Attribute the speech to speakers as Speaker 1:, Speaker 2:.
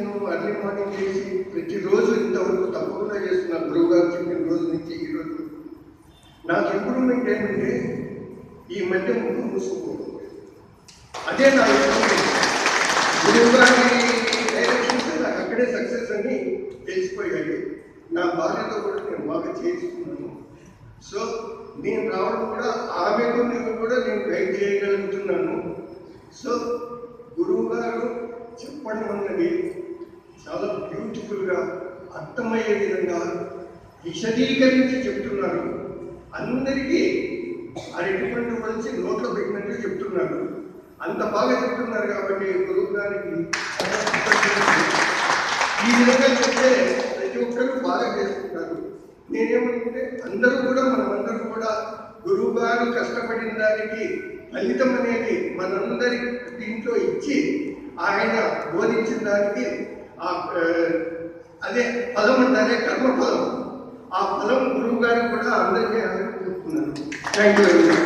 Speaker 1: నేను early morning చేసి ప్రతిరోజు ఇంతవరకు తప్పకుండా చేస్తున్నాను గురువు గారు చెప్పిన రోజు నుంచి ఈ రోజు నాకు ఇంప్రూవ్మెంట్ ఏంటంటే ఈ మధ్య ముందు మూసుకోవడం అదే నా ఇంప్రూవ్మెంట్ గురువు గారి డైరెక్షన్స్ నాకు అక్కడే సక్సెస్ అని తెలిసిపోయాయి. నా భార్యతో కూడా నేను బాగా చేయించుకున్నాను. సో నేను రావడం కూడా ఆమెకు నేను కూడా నేను గైడ్ చేయగలుగుతున్నాను. సో గురువు గారు చెప్పడం అన్నది బ్యూటిఫుల్గా అర్థమయ్యే విధంగా విశదీకరించి చెప్తున్నారు. అందరికీ అరటిపండు వచ్చి నోట్లో పెట్టినట్టు చెప్తున్నారు. అంత బాగా చెప్తున్నారు కాబట్టి గురువు ఈ విధంగా చెప్తే ప్రతి ఒక్కరు బాగా చేసుకుంటారు. నేనేమంటే అందరూ కూడా మనమందరూ కూడా గురువు గారు కష్టపడిన దానికి ఫలితం అనేది మనందరి దీంట్లో ఇచ్చి ఆయన బోధించిన దానికి ఆ, అదే పదం అంటారే కర్మ పదం ఆ పదం గురువు గారు కూడా అందరికీ చెప్తున్నాను థ్యాంక్ యూ